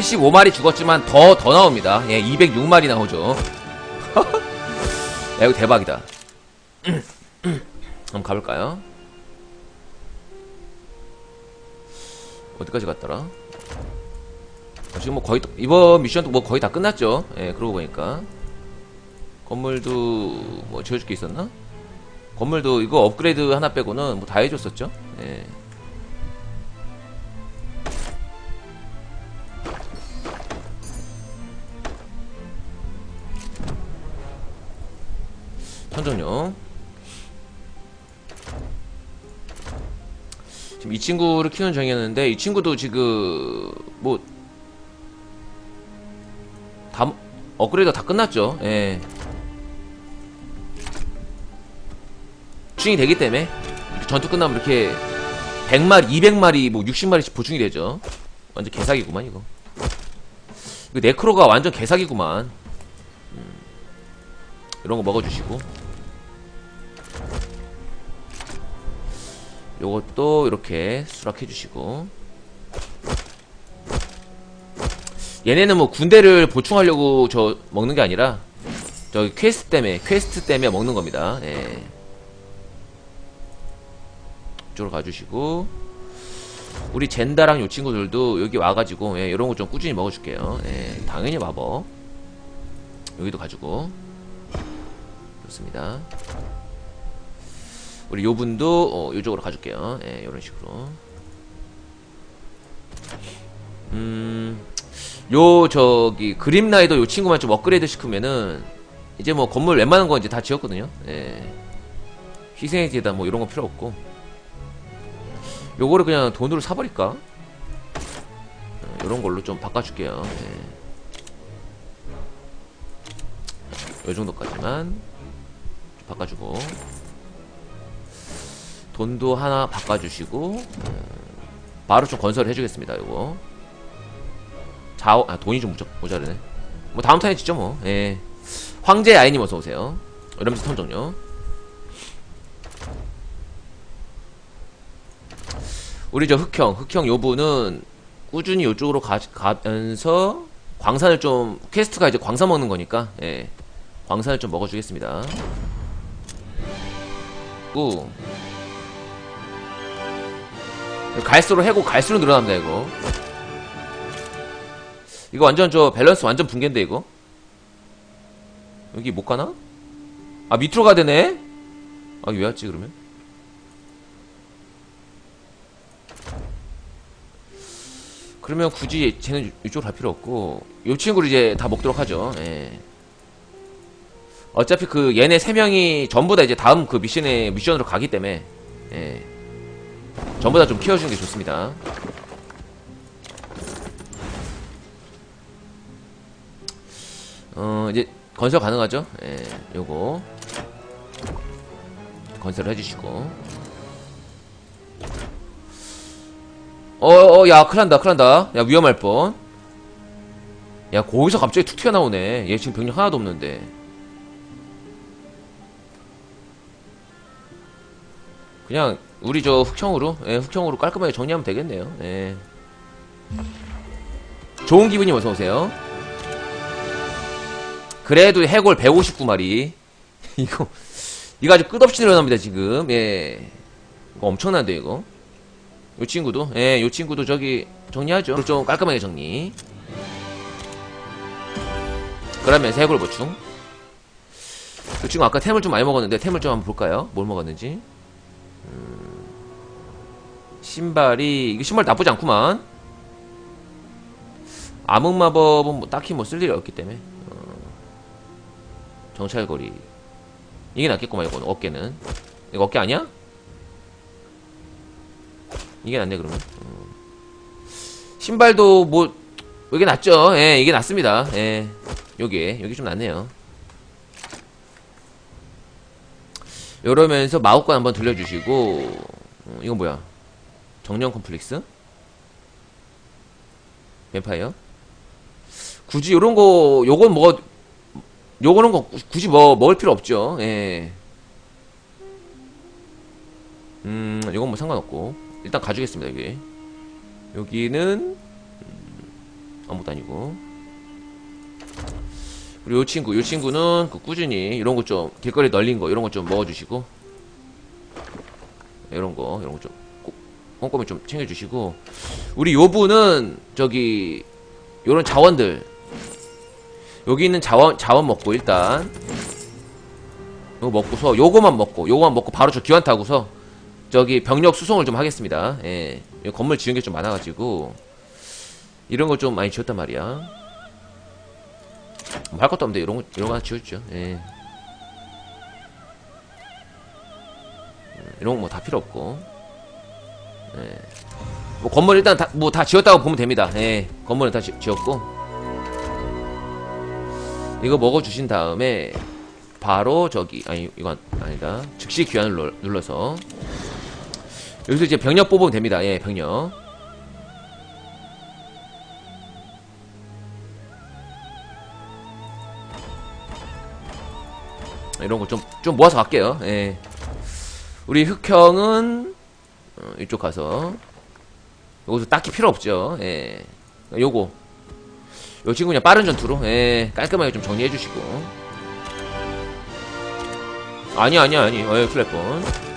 75마리 죽었지만 더 더 나옵니다. 예, 206마리 나오죠. 야, 이거 대박이다. 한번 가볼까요? 어디까지 갔더라? 아, 지금 뭐 거의 이번 미션도 뭐 거의 다 끝났죠. 예, 그러고 보니까 건물도 뭐 지어줄 게 있었나? 건물도 이거 업그레이드 하나 빼고는 뭐 다 해줬었죠. 예. 천정용 지금 이 친구를 키우는 중이었는데 이 친구도 지금 뭐 다 업그레이드가 다 끝났죠. 예. 보충이 되기 때문에 전투 끝나면 이렇게 100마리, 200마리, 뭐 60마리씩 보충이 되죠. 완전 개사기구만 이거. 이거 네크로가 완전 개사기구만. 음, 이런 거 먹어주시고. 요것도 이렇게 수락해 주시고. 얘네는 뭐 군대를 보충하려고 저 먹는 게 아니라 저 퀘스트 때문에 퀘스트 때문에 먹는 겁니다. 예. 이쪽으로 가주시고 우리 젠다랑 요 친구들도 여기 와가지고 예, 이런 거 좀 꾸준히 먹어줄게요. 예, 당연히 마법 여기도 가지고 좋습니다. 우리 요 분도 어, 요쪽으로 가줄게요. 예, 이런 식으로. 음, 요 저기 그림라이더 요 친구만 좀 업그레이드 시키면은 이제 뭐 건물 웬만한 거 이제 다 지었거든요. 예. 희생의 제단 뭐 이런 거 필요 없고. 요거를 그냥 돈으로 사버릴까? 어, 요런 걸로 좀 바꿔줄게요. 예. 요 정도까지만 좀 바꿔주고. 돈도 하나 바꿔주시고, 음, 바로 좀 건설해주겠습니다, 요거. 자원, 아, 돈이 좀 모자르네. 뭐, 다음 턴에 짓죠, 뭐. 예. 황제 아이님 어서오세요. 이러면서 턴 종료. 우리 저 흑형, 흑형 요 분은 꾸준히 요쪽으로 가, 가면서 광산을 좀, 퀘스트가 이제 광산 먹는 거니까, 예. 광산을 좀 먹어주겠습니다. 고. 갈수록 해고 갈수록 늘어납니다, 이거. 이거 완전 저 밸런스 완전 붕괴인데, 이거. 여기 못 가나? 아, 밑으로 가야 되네? 아, 왜 왔지, 그러면? 그러면 굳이 쟤는 이쪽으로 갈 필요 없고 요 친구를 이제 다 먹도록 하죠 예. 어차피 그 얘네 세 명이 전부 다 이제 다음 그 미션에 미션으로 가기 때문에 예. 전부 다 좀 키워주는 게 좋습니다. 어 이제 건설 가능하죠? 예. 요거. 건설을 해주시고. 어어 야 큰일난다 큰일난다. 야 위험할 뻔야 거기서 갑자기 툭 튀어나오네. 얘 지금 병력 하나도 없는데. 그냥 우리 저 흑형으로 예, 흑형으로 깔끔하게 정리하면 되겠네요 예. 좋은 기분이 어서오세요 그래도 해골 159마리 이거 이거 아주 끝없이 늘어납니다 지금 예 이거 엄청난데 이거 요 친구도 예, 요 친구도 저기 정리하죠. 좀 깔끔하게 정리. 그러면 세골 보충. 요 친구 아까 템을 좀 많이 먹었는데 템을 좀 한번 볼까요? 뭘 먹었는지. 음, 신발이 이게 신발 나쁘지 않구만. 암흑 마법은 뭐 딱히 뭐 쓸 일이 없기 때문에. 어, 정찰거리. 이게 낫겠구만 이거는 어깨는. 이거 어깨 아니야? 이게 낫네 그러면 어. 신발도 뭐 이게 낫죠 예 이게 낫습니다 예 요게 여기 좀 낫네요 이러면서 마법관 한번 들려주시고 어, 이건 뭐야 정령 컴플렉스? 뱀파이어? 굳이 요런 거 요건 뭐 요거는 거 굳이 뭐 먹을 필요 없죠. 예. 음, 이건 뭐 상관없고. 일단 가주겠습니다 여기. 여기는 음, 아무것도 아니고. 그리고 요 친구, 요 친구는 그 꾸준히 이런 거 좀 길거리 널린 거 이런 거 좀 먹어주시고. 이런 거 이런 거 좀 꼼꼼히 좀 챙겨주시고 우리 요 분은 저기 요런 자원들 여기 있는 자원 자원 먹고 일단 요거 먹고서 요거만 먹고 요거만 먹고 바로 저 기완 타고서 저기 병력 수송을 좀 하겠습니다. 예. 이 건물 지은 게 좀 많아가지고 이런 걸 좀 많이 지었단 말이야. 뭐 할 것도 없는데 이런 거 이런 거 하나 지었죠. 예. 음, 이런 거 뭐 다 필요 없고. 예. 뭐 건물 일단 다 뭐 다 지었다고 보면 됩니다. 예. 건물은 다 지, 지었고. 이거 먹어 주신 다음에 바로 저기 아니 이건 아니다. 즉시 귀환을 눌러- 눌러서 여기서 이제 병력 뽑으면 됩니다. 예, 병력. 이런 거 좀, 좀 모아서 갈게요. 예. 우리 흑형은, 어, 이쪽 가서. 여기서 딱히 필요 없죠. 예. 요거. 요 친구 그냥 빠른 전투로, 예. 깔끔하게 좀 정리해 주시고. 아니, 아니, 아니. 어, 예, 플랫폰.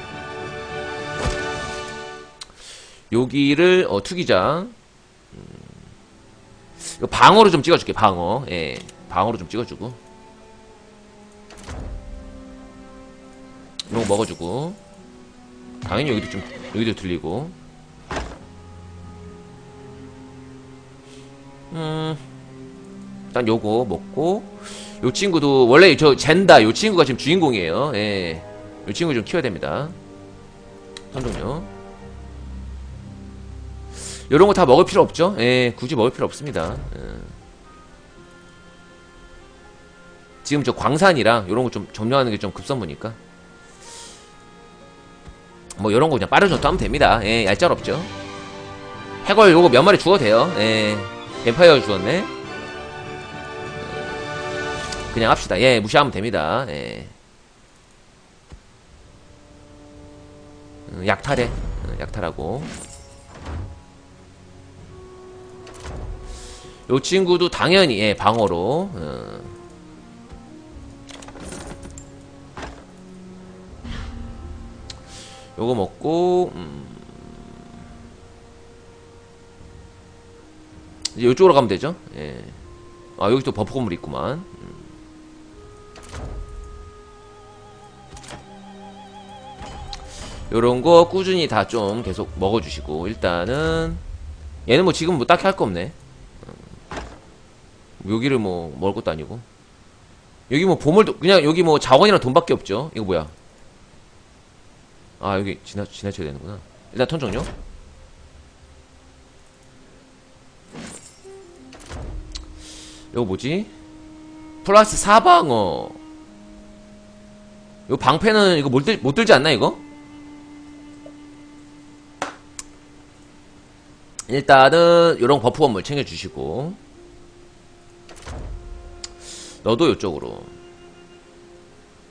여기를 어, 투기장 음, 이거 방어로 좀 찍어줄게 방어 예 방어로 좀 찍어주고 이런 거 먹어주고 당연히 여기도 좀 여기도 들리고 음 일단 요거 먹고 요 친구도 원래 저 젠다 요 친구가 지금 주인공이에요 예요 친구 좀 키워야 됩니다 선종요 요런 거 다 먹을 필요 없죠? 예, 굳이 먹을 필요 없습니다. 예. 지금 저 광산이랑 요런 거 좀 점령하는 게 좀 급선무니까. 뭐 요런 거 그냥 빠른 전투 하면 됩니다. 예, 얄짤 없죠? 해골 요거 몇 마리 죽어도 돼요. 예, 뱀파이어 죽었네. 예. 그냥 합시다. 예, 무시하면 됩니다. 예. 음, 약탈해. 음, 약탈하고. 요 친구도 당연히 예, 방어로 어. 요거 먹고 음. 이제 요쪽으로 가면 되죠? 예. 아 여기 또 버프 건물 있구만. 음. 요런 거 꾸준히 다 좀 계속 먹어주시고 일단은 얘는 뭐 지금 뭐 딱히 할 거 없네. 여기를 뭐 먹을 것도 아니고. 여기 뭐 보물도 그냥 여기 뭐 자원이랑 돈밖에 없죠? 이거 뭐야 아 여기 지나 지나쳐야 되는구나. 일단 턴 종료. 이거 뭐지? 플러스 사방어. 이거 방패는 이거 못, 들, 못 들지 않나 이거? 일단은 요런 버프 건물 챙겨주시고. 너도 이쪽으로.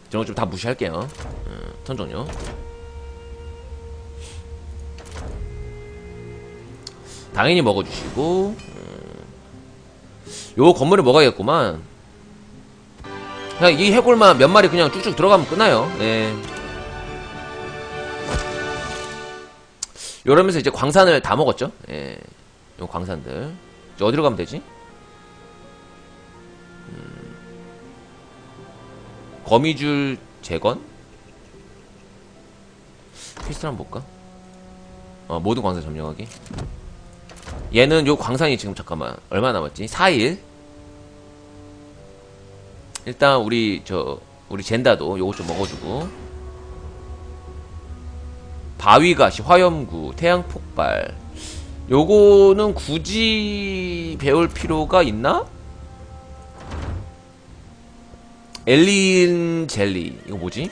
저런 거좀 다 무시할게요. 음, 턴 종료 당연히 먹어주시고 음, 요 건물에 먹어야겠구만 그냥 이 해골만 몇 마리 그냥 쭉쭉 들어가면 끝나요 네. 이러면서 이제 광산을 다 먹었죠 예. 요 광산들 이제 어디로 가면 되지? 거미줄 재건? 퀘스트 한번 볼까? 어, 모든 광산 점령하기. 얘는 요 광산이 지금 잠깐만 얼마 남았지? 4일. 일단 우리 저 우리 젠다도 요거 좀 먹어주고. 바위가시, 화염구, 태양폭발. 요거는 굳이 배울 필요가 있나? 엘린 젤리 이거 뭐지?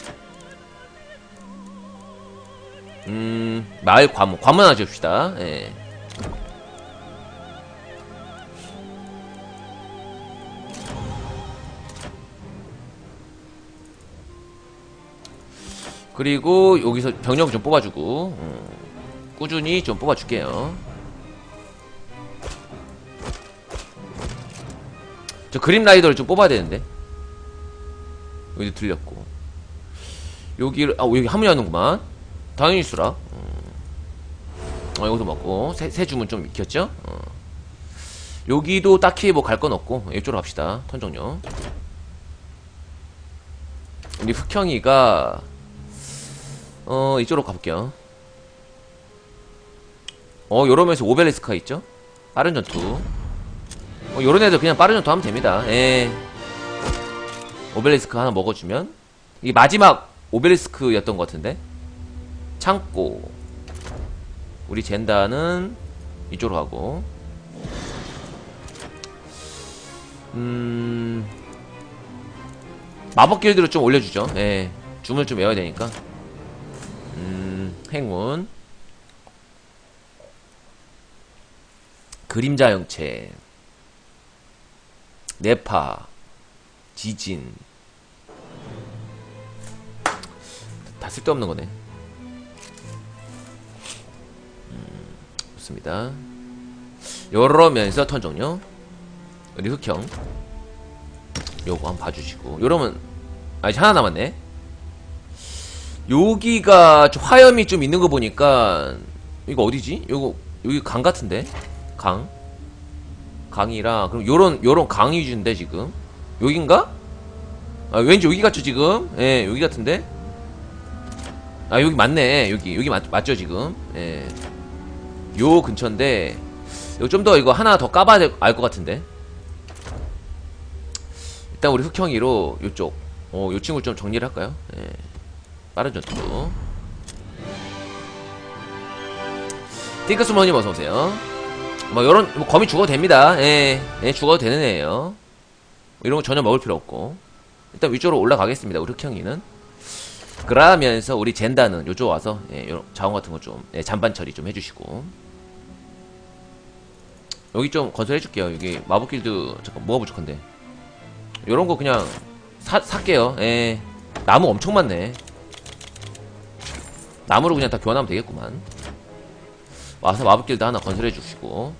음 마을 관문 하나 지읍시다 예. 그리고 여기서 병력 좀 뽑아주고 음, 꾸준히 좀 뽑아줄게요 저 그림 라이더를 좀 뽑아야 되는데. 여기도 들렸고. 여기를, 아, 여기 합류하는구만. 당연히 수락. 어, 여기서 먹고. 새, 새 주문 좀 익혔죠? 어. 여기도 딱히 뭐 갈 건 없고. 이쪽으로 갑시다. 턴 종료. 우리 흑형이가, 어, 이쪽으로 가볼게요. 어, 요러면서 오벨리스카 있죠? 빠른 전투. 어, 요런 애들 그냥 빠른 전투 하면 됩니다. 예. 오벨리스크 하나 먹어주면. 이게 마지막 오벨리스크였던 것 같은데? 창고. 우리 젠다는 이쪽으로 가고. 음. 마법 길드로 좀 올려주죠. 예. 줌을 좀 외워야 되니까. 음, 행운. 그림자 형체. 네파. 지진. 다 쓸데없는 거네. 음, 좋습니다. 요러면서 턴 종료. 우리 흑형. 요거 한번 봐주시고. 요러면, 아, 이제 하나 남았네. 여기가 좀 화염이 좀 있는 거 보니까, 이거 어디지? 요거, 여기 강 같은데? 강? 강이라, 그럼 요런, 요런 강 위주인데, 지금? 여긴가? 아, 왠지 여기 같죠, 지금? 예, 여기 같은데? 아, 여기 맞네. 여기, 여기 맞, 맞죠, 지금? 예. 요 근처인데, 이거 좀 더 이거 하나 더 까봐야 알 것 같은데? 일단 우리 흑형이로 요쪽, 어, 요 친구 좀 정리를 할까요? 예. 빠른 전투. 띵크스머님 어서오세요. 뭐, 요런, 뭐, 거미 죽어도 됩니다. 예, 예, 죽어도 되는 애예요 뭐 이런 거 전혀 먹을 필요 없고. 일단 위쪽으로 올라가겠습니다. 우리 흑형이는. 그러면서 우리 젠다는 요쪽 와서 예, 요런 자원 같은 거좀 예, 잔반 처리 좀 해주시고 여기 좀 건설해줄게요. 여기 마법길드 잠깐 뭐가 부족한데 요런 거 그냥 사, 살게요. 예. 나무 엄청 많네. 나무로 그냥 다 교환하면 되겠구만. 와서 마법길드 하나 건설해 주시고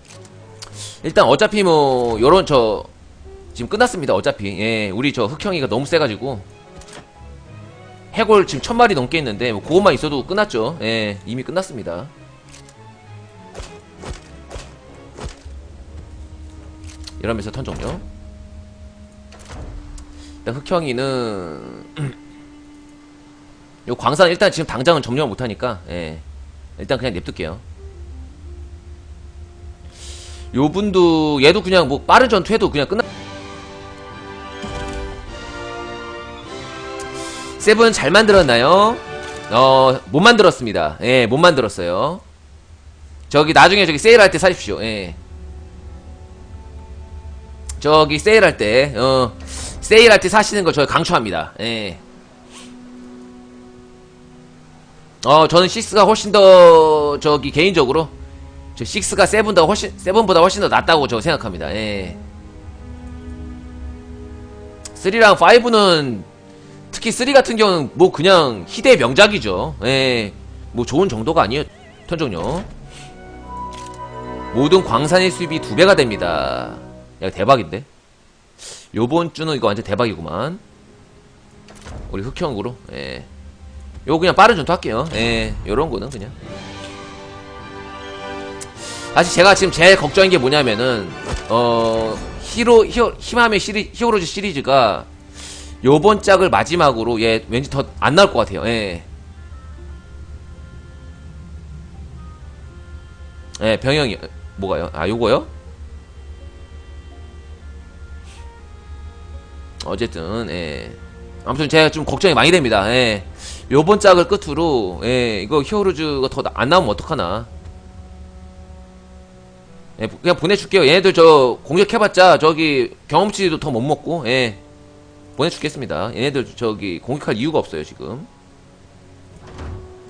일단 어차피 뭐 요런 저 지금 끝났습니다. 어차피 예, 우리 저 흑형이가 너무 세가지고 해골 지금 천 마리 넘게 있는데 뭐 그것만 있어도 끝났죠. 예, 이미 끝났습니다. 이러면서 턴 종료. 일단 흑형이는 요 광산 일단 지금 당장은 점령을 못하니까 예, 일단 그냥 냅둘게요. 요 분도 얘도 그냥 뭐 빠른 전투해도 그냥 끝나. 세븐 잘 만들었나요? 어, 못 만들었습니다. 예, 못 만들었어요. 저기 나중에 저기 세일할 때 사십시오. 예. 저기 세일할 때, 어, 세일할 때 사시는 거 저희 강추합니다. 예. 어, 저는 6가 훨씬 더, 저기, 개인적으로, 저 6가 7보다 훨씬, 7보다 훨씬 더 낫다고 저 생각합니다. 예. 3랑 5는 특히 3 같은 경우는 뭐 그냥 희대의 명작이죠. 예. 뭐 좋은 정도가 아니에요. 턴종료. 모든 광산의 수입이 두 배가 됩니다. 야, 대박인데? 요번 주는 이거 완전 대박이구만. 우리 흑형으로, 예. 요거 그냥 빠른 전투 할게요. 예. 요런 거는 그냥. 사실 제가 지금 제일 걱정인 게 뭐냐면은, 어, 히로, 히어, 히마메 시리, 히어로즈 시리즈가 요번 짝을 마지막으로 얘 왠지 더 안 나올 것 같아요. 예. 예, 병영이 뭐가요? 아, 요거요? 어쨌든 예. 아무튼 제가 좀 걱정이 많이 됩니다. 예. 요번 짝을 끝으로 예, 이거 히어로즈가 더 안 나오면 어떡하나. 예, 그냥 보내줄게요. 얘네들 저 공격해봤자 저기 경험치도 더 못 먹고 예. 보내주겠습니다. 얘네들 저기 공격할 이유가 없어요 지금.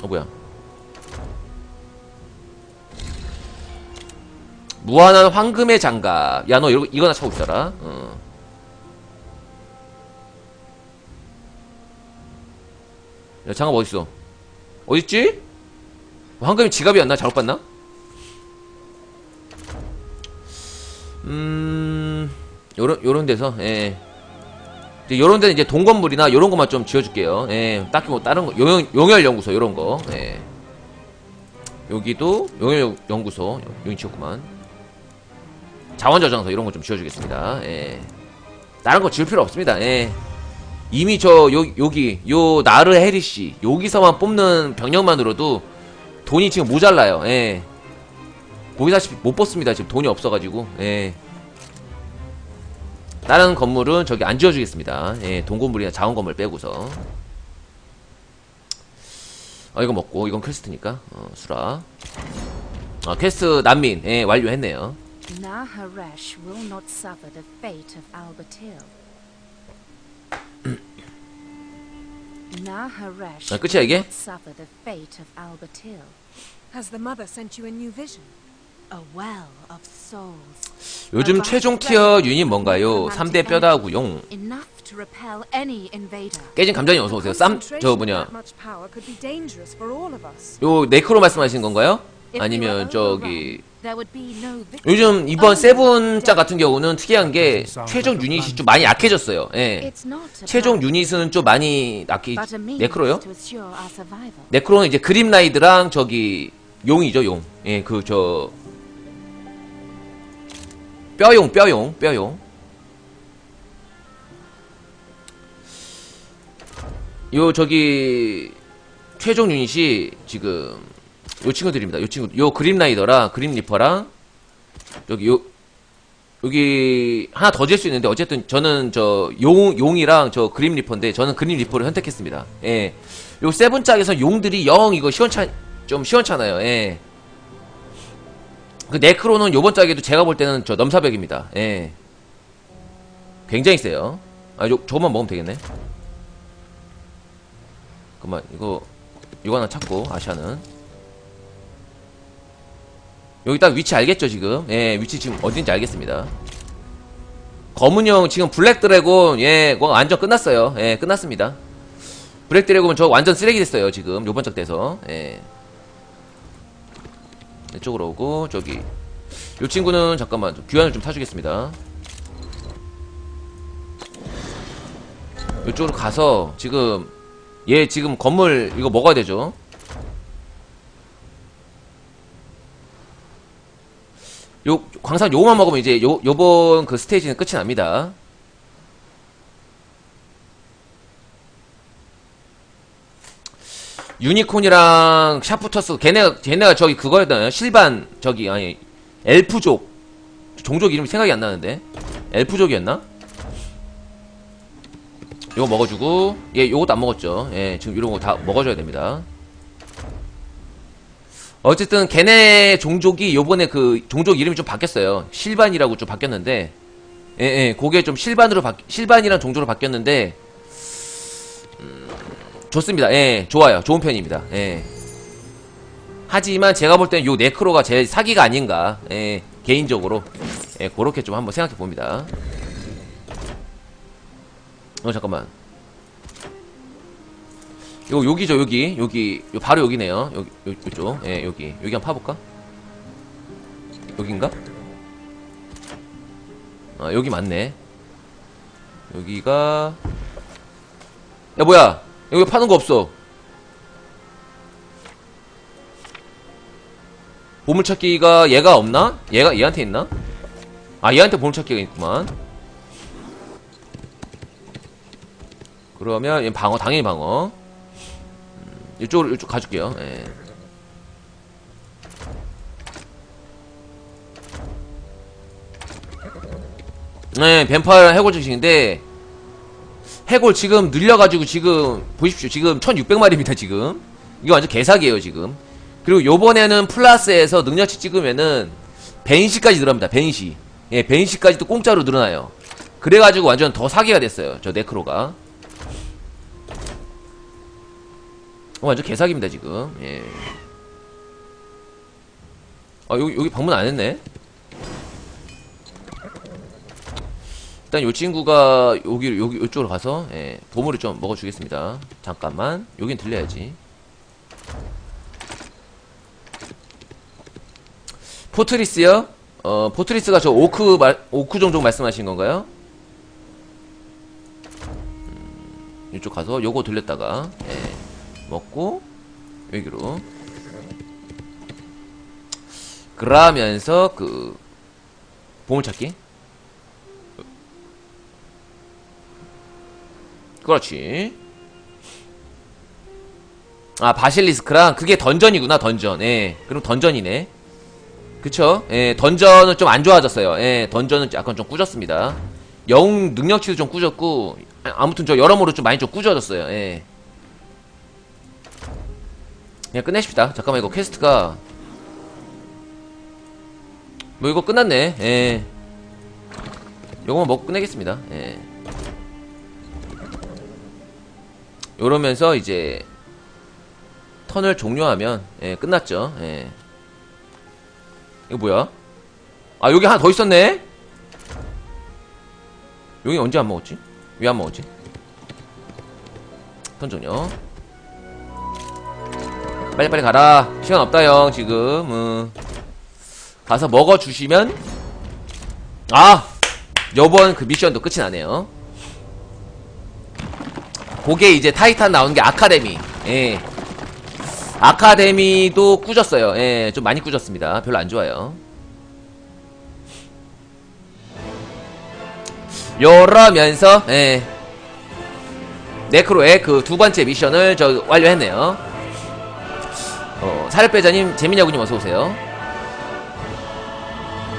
어 뭐야? 무한한 황금의 장갑. 야 너 이거 이거나 차고 있어라. 어. 야 장갑 어딨어? 어딨지? 황금이 지갑이었나? 잘못 봤나? 음... 요런 요런 데서 예. 이제 요런 데는 이제 동건물이나 요런 것만 좀 지어줄게요. 예. 딱히 뭐 다른 거 용열 용열 연구소 요런 거. 예. 여기도 용열 연구소 용이 지었구만. 자원 저장소 이런 거 좀 지어주겠습니다. 예. 다른 거 지을 필요 없습니다. 예. 이미 저 요, 여기 요 나르 헤리시 여기서만 뽑는 병력만으로도 돈이 지금 모자라요. 예. 보이다시피 못 뽑습니다. 지금 돈이 없어가지고. 예. 다른 건물은 저기 안 지어주겠습니다. 예, 동건물이나 자원 건물 빼고서. 어, 이거 먹고, 이건 퀘스트니까. 어, 수라. 어, 퀘스트 난민, 예, 완료했네요. New vision? A well of souls. 요즘 최종 티어 유닛 뭔가요? 3대 뼈다구 용. Enough to repel any invader. 깨진 감정이 어서 오세요. 쌈, 저 뭐냐. 요, 네크로 말씀하시는 건가요? 아니면 저기. 요즘 이번 Only 세븐자. 같은 경우는 특이한 게 최종 유닛이 좀 많이 약해졌어요. 예. 최종 유닛은 좀 많이 약해, 네크로요? 네크로는 이제 그림라이드랑 저기 용이죠 용. 예, 그 저 뼈용 뼈용 뼈용. 요 저기 최종 유닛이 지금 요 친구들입니다. 요 친구 요 그림라이더랑 그림리퍼랑 여기 요 여기 하나 더 질 수 있는데 어쨌든 저는 저 용 용이랑 저 그림 리퍼인데 저는 그림 리퍼를 선택했습니다. 예. 요 세븐 짝에서 용들이 영 이거 시원찮 좀 시원찮아요. 예. 그 네크로는 요번 짝에도 제가 볼 때는 저 넘사벽입니다. 예. 굉장히 세요. 아, 요 저것만 먹으면 되겠네. 그만 이거 이거 하나 찾고 아시아는 여기 딱 위치 알겠죠 지금? 예, 위치 지금 어딘지 알겠습니다. 검은형 지금 블랙 드래곤 예, 그거 완전 끝났어요. 예, 끝났습니다. 블랙 드래곤은 저 완전 쓰레기 됐어요 지금 요번 작 돼서. 예. 이쪽으로 오고 저기 요 친구는 잠깐만 좀 귀환을 좀 타주겠습니다. 이쪽으로 가서 지금 얘 지금 건물 이거 먹어야 되죠? 요 광산 요거만 먹으면 이제 요 요번 그 스테이지는 끝이 납니다. 유니콘이랑 샤프터스 걔네가 걔네가 저기 그거였나요? 실반 저기 아니 엘프족 종족 이름이 생각이 안 나는데 엘프족이었나? 요거 먹어주고 얘 요것도 안 먹었죠. 예 지금 이런 거 다 먹어줘야 됩니다. 어쨌든 걔네 종족이 요번에 그 종족 이름이 좀 바뀌었어요. 실반이라고 좀 바뀌었는데 예, 예, 그게 좀 실반으로 바, 실반이란 종족으로 바뀌었는데 음, 좋습니다. 예, 좋아요. 좋은 편입니다. 예. 하지만 제가 볼 때는 요 네크로가 제일 사기가 아닌가. 예, 개인적으로 예, 그렇게 좀 한번 생각해 봅니다. 어 잠깐만. 요 여기죠 여기. 여기 요 바로 여기네요. 여기 요, 요쪽. 예 여기. 여기 한번 파볼까? 여긴가? 아 여기 맞네. 여기가 야 뭐야? 여기 파는 거 없어. 보물찾기가 얘가 없나? 얘가 얘한테 있나? 아 얘한테 보물찾기가 있구만. 그러면 얘 방어 당연히 방어 이쪽으로 이쪽 가줄게요. 예. 네, 뱀파이어 해골 증식인데 해골 지금 늘려가지고 지금 보십시오. 지금 1,600마리입니다. 지금 이거 완전 개사기예요. 지금 그리고 요번에는 플러스에서 능력치 찍으면은 벤시까지 늘어납니다. 벤시 예, 벤시까지도 공짜로 늘어나요. 그래가지고 완전 더 사기가 됐어요. 저 네크로가. 어, 완전 개사기입니다, 지금. 예. 아, 여기, 여기 방문 안 했네? 일단 요 친구가 여기, 여기, 이쪽으로 가서, 예, 보물을 좀 먹어주겠습니다. 잠깐만. 여긴 들려야지. 포트리스요? 어, 포트리스가 저 오크 말, 오크 종족 말씀하신 건가요? 음, 이쪽 가서 요거 돌렸다가, 예, 먹고, 여기로. 그러면서, 그, 보물찾기. 그렇지. 아, 바실리스크랑, 그게 던전이구나, 던전. 예, 그럼 던전이네. 그쵸? 예, 던전은 좀 안 좋아졌어요. 예, 던전은 약간 좀 꾸졌습니다. 영웅 능력치도 좀 꾸졌고, 아, 아무튼 저 여러모로 좀 많이 좀 꾸져졌어요. 예. 그냥 끝내십시다. 잠깐만, 이거 퀘스트가. 뭐, 이거 끝났네. 예. 요거만 먹고 끝내겠습니다. 예. 요러면서 이제, 턴을 종료하면, 예, 끝났죠. 예. 이거 뭐야? 아 여기 하나 더 있었네? 여기 언제 안 먹었지? 왜 안 먹었지? 턴 종료 빨리빨리 가라 시간 없다 형 지금 음. 가서 먹어주시면 아! 요번 그 미션도 끝이 나네요 그게 이제 타이탄 나오는 게 아카데미 예 아카데미도 꾸졌어요. 예, 좀 많이 꾸졌습니다. 별로 안 좋아요. 요러면서, 예. 네크로의 그 두 번째 미션을 저 완료했네요. 어, 빼자님, 재민야구님 어서오세요.